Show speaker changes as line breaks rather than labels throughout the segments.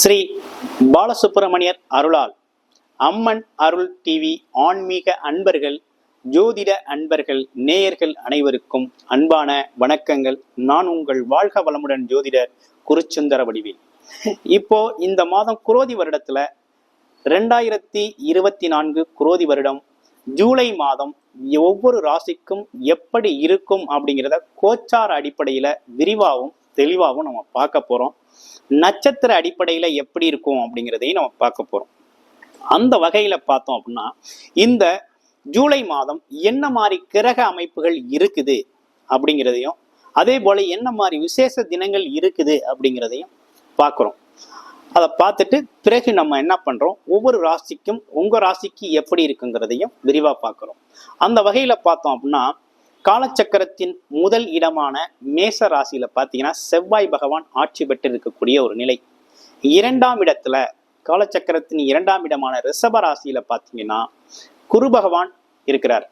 ஸ்ரீ பாலசுப்பிரமணியர் அருளால் அம்மன் அருள் டிவி ஆன்மீக அன்பர்கள் ஜோதிட அன்பர்கள் நேயர்கள் அனைவருக்கும் அன்பான வணக்கங்கள். நான் உங்கள் வாழ்க வளமுடன் ஜோதிடர் குருச்சுந்தர வடிவில். இப்போ இந்த மாதம் குரோதி வருடத்துல ரெண்டாயிரத்தி இருபத்தி நான்கு குரோதி வருடம் ஜூலை மாதம் ஒவ்வொரு ராசிக்கும் எப்படி இருக்கும் அப்படிங்கிறத கோச்சார அடிப்படையில விரிவாகவும் தெளிவாகவும் நம்ம பார்க்க போறோம். நட்சத்திர அடிப்படையில எப்படி இருக்கும் அப்படிங்கிறதையும் நம்ம பார்க்க போறோம். அந்த வகையில பார்த்தோம் அப்படின்னா இந்த ஜூலை மாதம் என்ன மாதிரி கிரக அமைப்புகள் இருக்குது அப்படிங்கிறதையும் அதே போல என்ன மாதிரி விசேஷ தினங்கள் இருக்குது அப்படிங்கிறதையும் பார்க்குறோம். அதை பார்த்துட்டு பிறகு நம்ம என்ன பண்றோம்? ஒவ்வொரு ராசிக்கும் உங்க ராசிக்கு எப்படி இருக்குங்கிறதையும் விரிவா பார்க்குறோம். அந்த வகையில பார்த்தோம் அப்படின்னா காலச்சக்கரத்தின் முதல் இடமான மேச ராசியில பார்த்தீங்கன்னா செவ்வாய் பகவான் ஆட்சி பெற்று இருக்கக்கூடிய ஒரு நிலை. இரண்டாம் இடத்துல காலச்சக்கரத்தின் இரண்டாம் இடமான ரிஷப ராசியில பார்த்தீங்கன்னா குரு பகவான் இருக்கிறார்.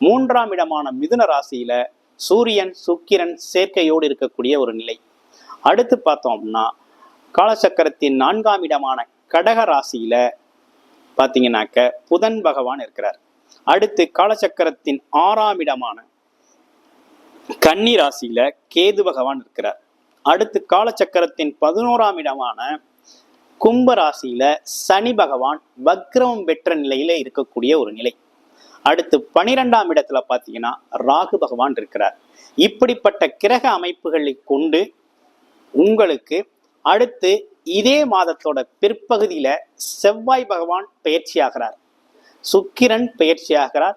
மூன்றாம் இடமான மிதுன ராசியில சூரியன் சுக்கிரன் சேர்க்கையோடு இருக்கக்கூடிய ஒரு நிலை. அடுத்து பார்த்தோம் அப்படின்னா காலச்சக்கரத்தின் நான்காம் இடமான கடக ராசியில பார்த்தீங்கன்னாக்க புதன் பகவான் இருக்கிறார். அடுத்து காலச்சக்கரத்தின் ஆறாம் இடமான கன்னி ராசியில கேது பகவான் இருக்கிறார். அடுத்து காலச்சக்கரத்தின் பதினோராம் இடமான கும்ப ராசியில சனி பகவான் வக்ரமம் பெற்ற நிலையில இருக்கக்கூடிய ஒரு நிலை. அடுத்து பனிரெண்டாம் இடத்துல பார்த்தீங்கன்னா ராகு பகவான் இருக்கிறார். இப்படிப்பட்ட கிரக அமைப்புகளை கொண்டு உங்களுக்கு அடுத்து இதே மாதத்தோட பிற்பகுதியில செவ்வாய் பகவான் பயிற்சியாகிறார். சுக்கிரன் பயிற்சியாகிறார்.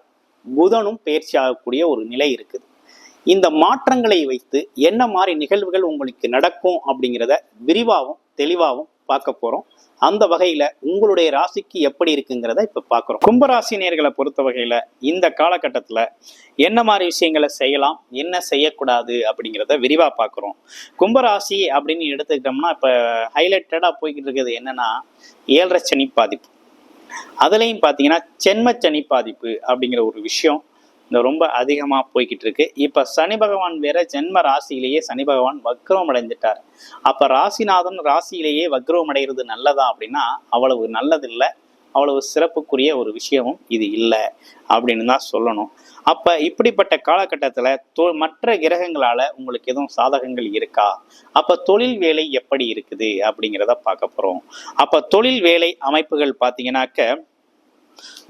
புதனும் பயிற்சியாகக்கூடிய ஒரு நிலை இருக்குது. இந்த மாற்றங்களை வைத்து என்ன மாதிரி நிகழ்வுகள் உங்களுக்கு நடக்கும் அப்படிங்கிறத விரிவாகவும் தெளிவாகவும் பார்க்க போறோம். அந்த வகையில உங்களுடைய ராசிக்கு எப்படி இருக்குங்கிறத இப்ப பார்க்குறோம். கும்பராசி நேர்களை பொறுத்த வகையில இந்த காலகட்டத்துல என்ன மாதிரி விஷயங்களை செய்யலாம் என்ன செய்யக்கூடாது அப்படிங்கிறத விரிவா பார்க்குறோம். கும்பராசி அப்படின்னு எடுத்துக்கிட்டோம்னா இப்ப ஹைலைட்டடா போய்கிட்டு இருக்கிறது என்னன்னா ஏழரை சனி பாதிப்பு. அதுலயும் பாத்தீங்கன்னா சென்ம சனி பாதிப்பு அப்படிங்கிற ஒரு விஷயம் ரொம்ப அதிகமாக போய்கிட்டு இருக்கு இப்போ சனி பகவான் வேற ஜென்ம ராசியிலேயே சனி பகவான் வக்ரம் அடைஞ்சிட்டார் அப்போ ராசிநாதன் ராசியிலேயே வக்ரம் அடைகிறது நல்லதா அப்படின்னா அவ்வளவு நல்லதில்லை. அவ்வளவு சிறப்புக்குரிய ஒரு விஷயமும் இது இல்லை அப்படின்னு தான் சொல்லணும். அப்போ இப்படிப்பட்ட காலகட்டத்தில் தொ மற்ற கிரகங்களால் உங்களுக்கு எதுவும் சாதகங்கள் இருக்கா? அப்போ தொழில் வேலை எப்படி இருக்குது அப்படிங்கிறத பார்க்க போகிறோம் அப்போ தொழில் வேலை அமைப்புகள் பார்த்தீங்கன்னாக்க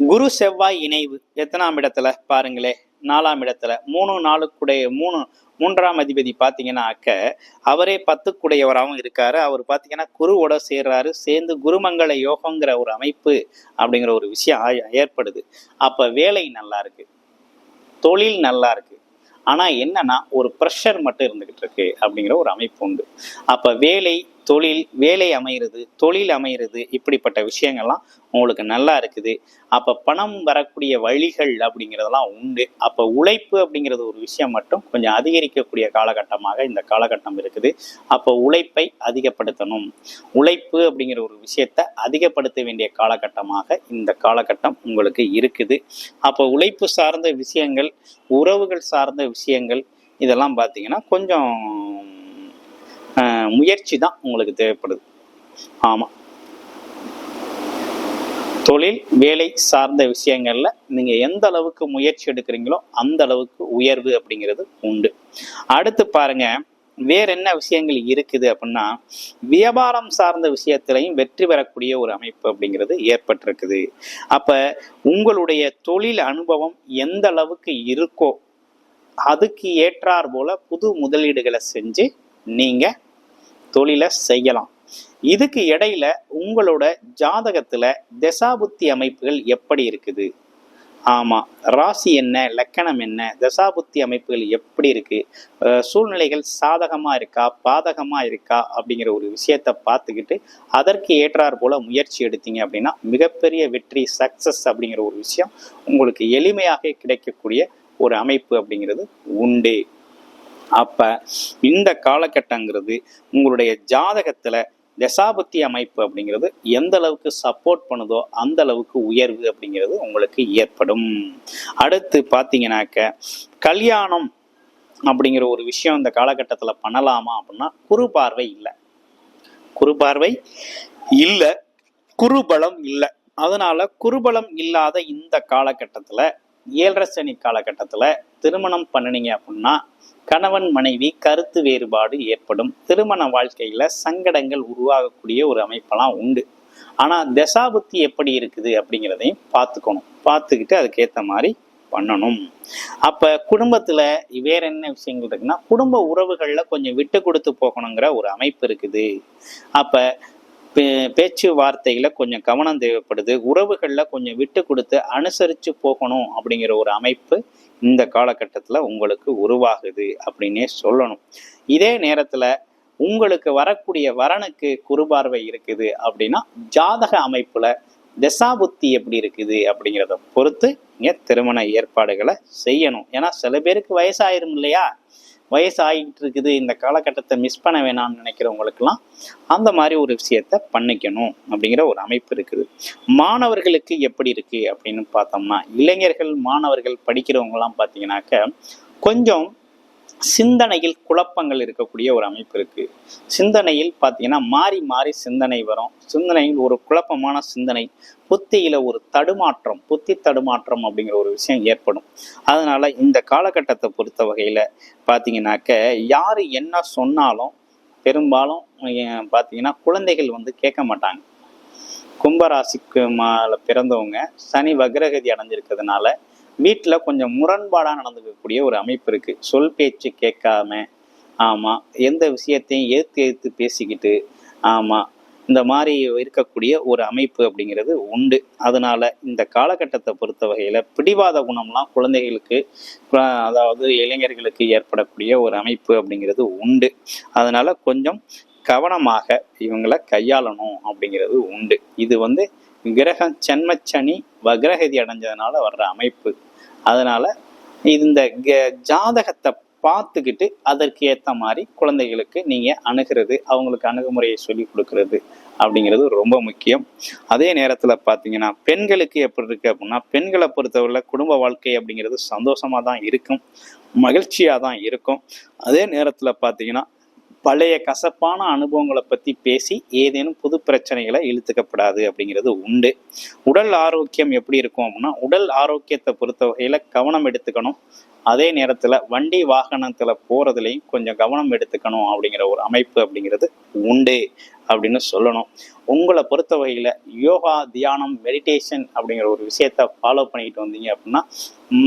குரு செவ்வாய் இணைவு எத்தனாம் இடத்துல? பாருங்களே நாலாம் இடத்துல. மூணு நாளுக்குடைய மூணு மூன்றாம் அதிபதி பார்த்தீங்கன்னாக்க அவரே பத்துக்குடையவராகவும் இருக்காரு. அவர் பார்த்தீங்கன்னா குருவோட சேர்றாரு. சேர்ந்து குருமங்கள யோகங்கிற ஒரு அமைப்பு அப்படிங்கிற ஒரு விஷயம் ஏற்படுது. அப்ப வேலை நல்லா இருக்கு. தொழில் நல்லா இருக்கு. ஆனா என்னன்னா ஒரு ப்ரெஷர் மட்டும் இருந்துகிட்டு இருக்கு அப்படிங்கிற ஒரு அமைப்பு உண்டு. அப்ப வேலை தொழில் வேலை அமைகிறது தொழில் அமைகிறது இப்படிப்பட்ட விஷயங்கள்லாம் உங்களுக்கு நல்லா இருக்குது. அப்போ பணம் வரக்கூடிய வழிகள் அப்படிங்கிறதெல்லாம் உண்டு. அப்போ உழைப்பு அப்படிங்கிறது ஒரு விஷயம் மட்டும் கொஞ்சம் அதிகரிக்கக்கூடிய காலகட்டமாக இந்த காலகட்டம் இருக்குது. அப்போ உழைப்பை அதிகப்படுத்தணும். உழைப்பு அப்படிங்கிற ஒரு விஷயத்தை அதிகப்படுத்த வேண்டிய காலகட்டமாக இந்த காலகட்டம் உங்களுக்கு இருக்குது. அப்போ உழைப்பு சார்ந்த விஷயங்கள் உறவுகள் சார்ந்த விஷயங்கள் இதெல்லாம் பார்த்தீங்கன்னா கொஞ்சம் முயற்சி தான் உங்களுக்கு தேவைப்படுது. ஆமாம் தொழில் வேலை சார்ந்த விஷயங்கள்ல நீங்க எந்த அளவுக்கு முயற்சி எடுக்கிறீங்களோ அந்த அளவுக்கு உயர்வு அப்படிங்கிறது உண்டு. அடுத்து பாருங்க வேற என்ன விஷயங்கள் இருக்குது அப்படின்னா வியாபாரம் சார்ந்த விஷயத்திலையும் வெற்றி பெறக்கூடிய ஒரு அமைப்பு அப்படிங்கிறது ஏற்பட்டிருக்குது. அப்ப உங்களுடைய தொழில் அனுபவம் எந்த அளவுக்கு இருக்கோ அதுக்கு ஏற்றார் போல புது முதலீடுகளை செஞ்சு நீங்க தொழிலை செய்யலாம். இதுக்கு இடையில உங்களோட ஜாதகத்துல தசாபுத்தி அமைப்புகள் எப்படி இருக்குது? ஆமா. ராசி என்ன? லக்கணம் என்ன? தசாபுத்தி அமைப்புகள் எப்படி இருக்கு? சூழ்நிலைகள் சாதகமா இருக்கா? பாதகமா இருக்கா? அப்படிங்கிற ஒரு விஷயத்த பார்த்துக்கிட்டு அதற்கு ஏற்றார் போல முயற்சி எடுத்தீங்க அப்படின்னா மிகப்பெரிய வெற்றி சக்சஸ் அப்படிங்கிற ஒரு விஷயம் உங்களுக்கு எளிமையாக கிடைக்கக்கூடிய ஒரு அமைப்பு அப்படிங்கிறது உண்டு. அப்ப இந்த காலகட்டங்கிறது உங்களுடைய ஜாதகத்துல தசாபத்தி அமைப்பு அப்படிங்கிறது எந்த அளவுக்கு சப்போர்ட் பண்ணுதோ அந்த அளவுக்கு உயர்வு அப்படிங்கிறது உங்களுக்கு ஏற்படும். அடுத்து பார்த்தீங்கன்னாக்க கல்யாணம் அப்படிங்கிற ஒரு விஷயம் இந்த காலகட்டத்தில் பண்ணலாமா அப்படின்னா குறு பார்வை இல்லை. குருபார்வை இல்லை குருபலம் இல்லை. அதனால குருபலம் இல்லாத இந்த காலகட்டத்தில் ஏழரை சனி காலகட்டத்தில் திருமணம் பண்ணினீங்க அப்படின்னா கணவன் மனைவி கருத்து வேறுபாடு ஏற்படும். திருமண வாழ்க்கையில சங்கடங்கள் உருவாகக்கூடிய ஒரு அமைப்பெல்லாம் உண்டு. ஆனா தசாபுத்தி எப்படி இருக்குது அப்படிங்கிறதையும் பார்த்துக்கணும். பார்த்துக்கிட்டு அதுக்கேற்ற மாதிரி பண்ணணும். அப்ப குடும்பத்துல வேற என்ன விஷயங்கள் இருக்குன்னா குடும்ப உறவுகள்ல கொஞ்சம் விட்டு கொடுத்து போகணுங்கிற ஒரு அமைப்பு இருக்குது. அப்ப பே- பேச்சு வார்த்தையில கொஞ்சம் கவனம் தேவைப்படுது. உறவுகளில் கொஞ்சம் விட்டு கொடுத்து அனுசரித்து போகணும் அப்படிங்கிற ஒரு அமைப்பு இந்த காலகட்டத்தில் உங்களுக்கு உருவாகுது அப்படின்னே சொல்லணும். இதே நேரத்தில் உங்களுக்கு வரக்கூடிய வரனுக்கு குறுபார்வை இருக்குது அப்படின்னா ஜாதக அமைப்பில் தசாபுத்தி எப்படி இருக்குது அப்படிங்கிறத பொறுத்து நீங்கள் திருமண ஏற்பாடுகளை செய்யணும். ஏன்னா சில பேருக்கு வயசாயிரும் இல்லையா? வயசாகிட்டு இருக்குது இந்த காலகட்டத்தை மிஸ் பண்ண வேணாம்னு நினைக்கிறவங்களுக்கெல்லாம் அந்த மாதிரி ஒரு விஷயத்த பண்ணிக்கணும் அப்படிங்கிற ஒரு அமைப்பு இருக்குது. மாணவர்களுக்கு எப்படி இருக்குது அப்படின்னு பார்த்தோம்னா இளைஞர்கள் மாணவர்கள் படிக்கிறவங்கலாம் பார்த்தீங்கன்னாக்க கொஞ்சம் சிந்தனையில் குழப்பங்கள் இருக்கக்கூடிய ஒரு அமைப்பு இருக்கு. சிந்தனையில் பார்த்தீங்கன்னா மாறி மாறி சிந்தனை வரும். சிந்தனையில் ஒரு குழப்பமான சிந்தனை புத்தியில ஒரு தடுமாற்றம் புத்தி தடுமாற்றம் அப்படிங்கிற ஒரு விஷயம் ஏற்படும். அதனால இந்த காலகட்டத்தை பொறுத்த வகையில பார்த்தீங்கன்னாக்க யாரு என்ன சொன்னாலும் பெரும்பாலும் பார்த்தீங்கன்னா குழந்தைகள் வந்து கேட்க மாட்டாங்க. கும்பராசிக்கு மால பிறந்தவங்க சனி வக்ரகதி அடைஞ்சிருக்கிறதுனால வீட்டில் கொஞ்சம் முரண்பாடாக நடந்துக்கக்கூடிய ஒரு அமைப்பு இருக்குது சொல் பேச்சு கேட்காம ஆமாம் எந்த விஷயத்தையும் ஏற்று ஏற்று பேசிக்கிட்டு ஆமாம் இந்த மாதிரி இருக்கக்கூடிய ஒரு அமைப்பு அப்படிங்கிறது உண்டு. அதனால் இந்த காலகட்டத்தை பொறுத்த வகையில் பிடிவாத குணம்லாம் குழந்தைகளுக்கு அதாவது இளைஞர்களுக்கு ஏற்படக்கூடிய ஒரு அமைப்பு அப்படிங்கிறது உண்டு. அதனால் கொஞ்சம் கவனமாக இவங்களை கையாளணும் அப்படிங்கிறது உண்டு. இது வந்து கிரகம் சென்மச்சனி வக்ரகதி அடைஞ்சதுனால வர்ற அமைப்பு. அதனால இந்த க- ஜாதகத்தை பார்த்துக்கிட்டு அதற்கு ஏற்ற மாதிரி குழந்தைகளுக்கு நீங்க அணுகிறது அவங்களுக்கு அணுகுமுறையை சொல்லி கொடுக்கறது அப்படிங்கிறது ரொம்ப முக்கியம். அதே நேரத்துல பாத்தீங்கன்னா பெண்களுக்கு எப்படி இருக்கு அப்படின்னா பெண்களை பொறுத்தவரை குடும்ப வாழ்க்கை அப்படிங்கிறது சந்தோஷமா தான் இருக்கும் மகிழ்ச்சியா தான் இருக்கும். அதே நேரத்துல பாத்தீங்கன்னா பழைய கசப்பான அனுபவங்களை பற்றி பேசி ஏதேனும் புது பிரச்சனைகளை இழுத்துக்கப்படாது அப்படிங்கிறது உண்டு. உடல் ஆரோக்கியம் எப்படி இருக்கும் அப்படின்னா உடல் ஆரோக்கியத்தை பொறுத்த வகையில் கவனம் எடுத்துக்கணும். அதே நேரத்தில் வண்டி வாகனத்தில் போகிறதுலையும் கொஞ்சம் கவனம் எடுத்துக்கணும் அப்படிங்கிற ஒரு அமைப்பு அப்படிங்கிறது உண்டு அப்படின்னு சொல்லணும். உங்களை பொறுத்த வகையில் யோகா தியானம் மெடிடேஷன் அப்படிங்கிற ஒரு விஷயத்த ஃபாலோ பண்ணிட்டு வந்தீங்க அப்படின்னா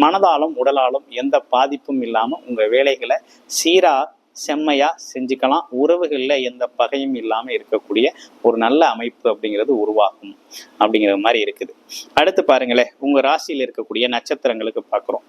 மனதாலும் உடலாலும் எந்த பாதிப்பும் இல்லாமல் உங்கள் வேலைகளை சீராக செம்மையாக செஞ்சுக்கலாம். உறவுகளில் எந்த பகையும் இல்லாமல் இருக்கக்கூடிய ஒரு நல்ல அமைப்பு அப்படிங்கிறது உருவாகும் அப்படிங்கிற மாதிரி இருக்குது. அடுத்து பாருங்களேன் உங்கள் ராசியில் இருக்கக்கூடிய நட்சத்திரங்களுக்கு பார்க்குறோம்.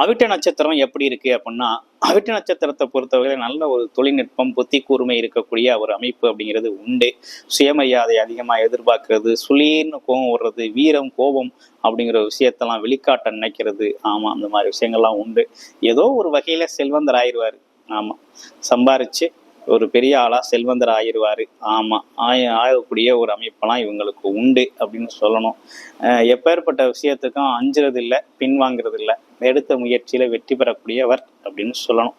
அவிட்ட நட்சத்திரம் எப்படி இருக்கு அப்படின்னா அவிட்ட நட்சத்திரத்தை பொறுத்தவரை நல்ல ஒரு தொழில்நுட்பம் புத்தி கூர்மை இருக்கக்கூடிய ஒரு அமைப்பு அப்படிங்கிறது உண்டு. சுயமரியாதை அதிகமாக எதிர்பார்க்கறது சுளீர்னு கோபம் விடுறது வீரம் கோபம் அப்படிங்கிற விஷயத்தெல்லாம் வெளிக்காட்ட நினைக்கிறது. ஆமாம் அந்த மாதிரி விஷயங்கள்லாம் உண்டு. ஏதோ ஒரு வகையில் செல்வந்தர் ஆயிடுவார். ஆமாம் சம்பாரித்து ஒரு பெரிய ஆளாக செல்வந்தர் ஆயிடுவார். ஆமாம் ஆய ஆகக்கூடிய ஒரு அமைப்பெல்லாம் இவங்களுக்கு உண்டு அப்படின்னு சொல்லணும். எப்பேற்பட்ட விஷயத்துக்கும் அஞ்சுறது இல்லை பின்வாங்கிறது இல்லை எடுத்த முயற்சியில் வெற்றி பெறக்கூடியவர் அப்படின்னு சொல்லணும்.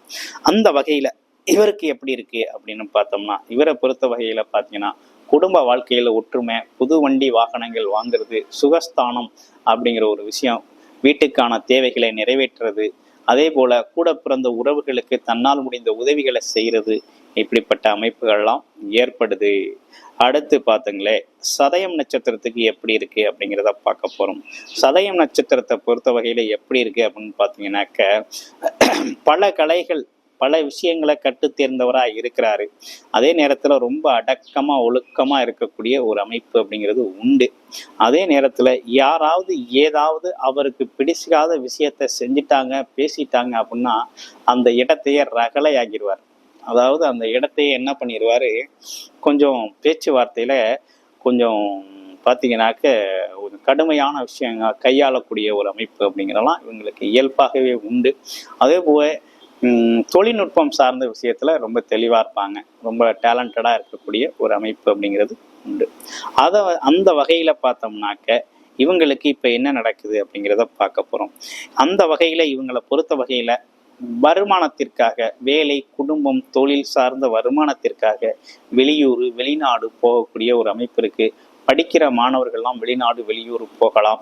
அந்த வகையில் இவருக்கு எப்படி இருக்கு அப்படின்னு பார்த்தோம்னா இவரை பொறுத்த வகையில் பார்த்தீங்கன்னா குடும்ப வாழ்க்கையில் ஒற்றுமை புது வண்டி வாகனங்கள் வாங்குறது சுகஸ்தானம் அப்படிங்கிற ஒரு விஷயம் வீட்டுக்கான தேவைகளை நிறைவேற்றுறது அதே போல கூட பிறந்த உறவுகளுக்கு தன்னால் முடிந்த உதவிகளை செய்யறது இப்படிப்பட்ட அமைப்புகள்லாம் ஏற்படுது. அடுத்து பார்த்துங்களே சதயம் நட்சத்திரத்துக்கு எப்படி இருக்கு அப்படிங்கிறத பார்க்க போறோம். சதயம் நட்சத்திரத்தை பொறுத்த வகையில எப்படி இருக்கு அப்படின்னு பார்த்தீங்கன்னாக்க பல கலைகள் பல விஷயங்களை கட்டு தேர்ந்தவரா இருக்கிறாரு. அதே நேரத்துல ரொம்ப அடக்கமா ஒழுக்கமா இருக்கக்கூடிய ஒரு அமைப்பு அப்படிங்கிறது உண்டு. அதே நேரத்துல யாராவது ஏதாவது அவருக்கு பிடிச்சிக்காத விஷயத்த செஞ்சிட்டாங்க பேசிட்டாங்க அப்படின்னா அந்த இடத்தையே ரகலையாகிடுவார் அதாவது அந்த இடத்தையே என்ன பண்ணிடுவாரு? கொஞ்சம் பேச்சுவார்த்தையில கொஞ்சம் பார்த்தீங்கன்னாக்க ஒரு கடுமையான விஷயங்க கையாளக்கூடிய ஒரு அமைப்பு அப்படிங்கிறலாம் இவங்களுக்கு இயல்பாகவே உண்டு. அதே போல தொழில்நுட்பம் சார்ந்த விஷயத்தில் ரொம்ப தெளிவாக இருப்பாங்க. ரொம்ப டேலண்டடாக இருக்கக்கூடிய ஒரு அமைப்பு அப்படிங்கிறது உண்டு. அதை அந்த வகையில் பார்த்தோம்னாக்க இவங்களுக்கு இப்போ என்ன நடக்குது அப்படிங்கிறத பார்க்க போகிறோம் அந்த வகையில் இவங்களை பொறுத்த வகையில் வருமானத்திற்காக வேலை குடும்பம் தொழில் சார்ந்த வருமானத்திற்காக வெளியூர் வெளிநாடு போகக்கூடிய ஒரு அமைப்பு இருக்குது படிக்கிற மாணவர்கள்லாம் வெளிநாடு வெளியூர் போகலாம்.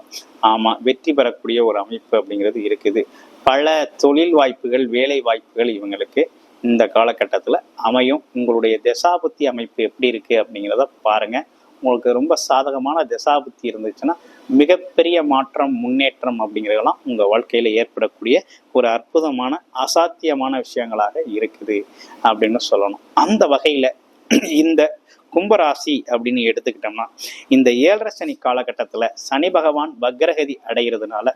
ஆமா வெற்றி பெறக்கூடிய ஒரு அமைப்பு அப்படிங்கிறது இருக்குது. பல தொழில் வாய்ப்புகள் வேலை வாய்ப்புகள் இவங்களுக்கு இந்த காலகட்டத்தில் அமையும். உங்களுடைய தசாபுத்தி அமைப்பு எப்படி இருக்கு அப்படிங்கிறத பாருங்க. உங்களுக்கு ரொம்ப சாதகமான தசாபுத்தி இருந்துச்சுன்னா மிகப்பெரிய மாற்றம் முன்னேற்றம் அப்படிங்கிறதெல்லாம் உங்க வாழ்க்கையில ஏற்படக்கூடிய ஒரு அற்புதமான அசாத்தியமான விஷயங்களாக இருக்குது அப்படின்னு சொல்லணும். அந்த வகையில இந்த கும்பராசி அப்படின்னு எடுத்துக்கிட்டோம்னா இந்த ஏழரை சனி காலகட்டத்துல சனி பகவான் வக்ரகதி அடைகிறதுனால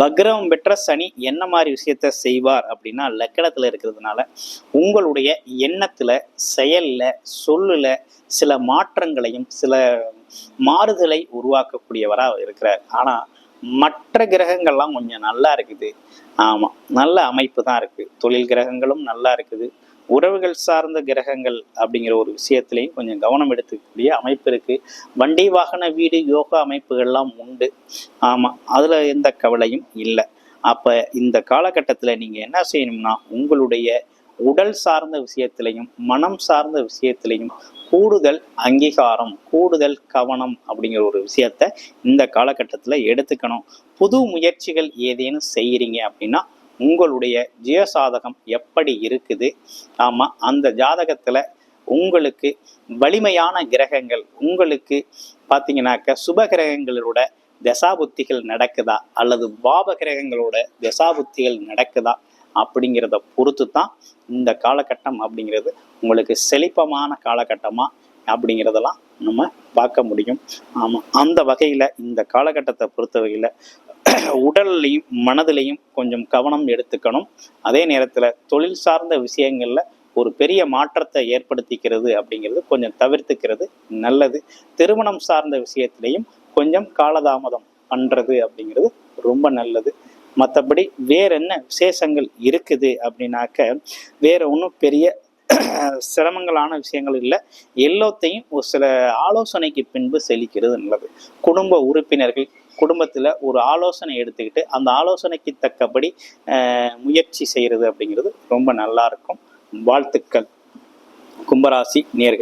வக்ரம் பெற்ற சனி என்ன மாதிரி விஷயத்த செய்வார் அப்படின்னா லக்கணத்தில் இருக்கிறதுனால உங்களுடைய எண்ணத்துல செயல்ல சொல்லுல சில மாற்றங்களையும் சில மாறுதலை உருவாக்கக்கூடியவரா இருக்கிறார். ஆனா மற்ற கிரகங்கள்லாம் கொஞ்சம் நல்லா இருக்குது. ஆமா நல்ல அமைப்பு தான் இருக்கு. தொழில் கிரகங்களும் நல்லா இருக்குது. உறவுகள் சார்ந்த கிரகங்கள் அப்படிங்கிற ஒரு விஷயத்திலையும் கொஞ்சம் கவனம் எடுத்துக்கக்கூடிய அமைப்பு இருக்குது வண்டி வாகன வீடு யோகா அமைப்புகள்லாம் உண்டு. ஆமாம் அதில் எந்த கவலையும் இல்லை. அப்போ இந்த காலகட்டத்தில் நீங்கள் என்ன செய்யணும்னா உங்களுடைய உடல் சார்ந்த விஷயத்திலையும் மனம் சார்ந்த விஷயத்திலையும் கூடுதல் அங்கீகாரம் கூடுதல் கவனம் அப்படிங்கிற ஒரு விஷயத்த இந்த காலகட்டத்தில் எடுத்துக்கணும். புது முயற்சிகள் ஏதேனும் செய்கிறீங்க அப்படின்னா உங்களுடைய ஜீவசாதகம் எப்படி இருக்குது? ஆமாம் அந்த ஜாதகத்தில் உங்களுக்கு வலிமையான கிரகங்கள் உங்களுக்கு பார்த்தீங்கன்னாக்க சுப கிரகங்களோட தசாபுத்திகள் நடக்குதா? அல்லது பாப கிரகங்களோட தசாபுத்திகள் நடக்குதா? அப்படிங்கிறத பொறுத்து தான் இந்த காலகட்டம் அப்படிங்கிறது உங்களுக்கு செழிப்பமான காலகட்டமா அப்படிங்கிறதெல்லாம் நம்ம பார்க்க முடியும். ஆமாம் அந்த வகையில் இந்த காலகட்டத்தை பொறுத்த வகையில் உடல்லையும் மனதிலையும் கொஞ்சம் கவனம் எடுத்துக்கணும். அதே நேரத்தில் தொழில் சார்ந்த விஷயங்களில் ஒரு பெரிய மாற்றத்தை ஏற்படுத்திக்கிறது அப்படிங்கிறது கொஞ்சம் தவிர்த்துக்கிறது நல்லது. திருமணம் சார்ந்த விஷயத்திலையும் கொஞ்சம் காலதாமதம் பண்ணுறது அப்படிங்கிறது ரொம்ப நல்லது. மற்றபடி வேற என்ன விசேஷங்கள் இருக்குது அப்படின்னாக்க வேற ஒன்றும் பெரிய சிரமங்களான விஷயங்கள் இல்லை. எல்லாத்தையும் ஒரு சில ஆலோசனைக்கு பின்பு செழிக்கிறது நல்லது. குடும்ப உறுப்பினர்கள் குடும்பத்தில் ஒரு ஆலோசனை எடுத்துக்கிட்டு அந்த ஆலோசனைக்கு தக்கபடி முயற்சி செய்கிறது அப்படிங்கிறது ரொம்ப நல்லா இருக்கும். வாழ்த்துக்கள். கும்பராசி நேர்கள்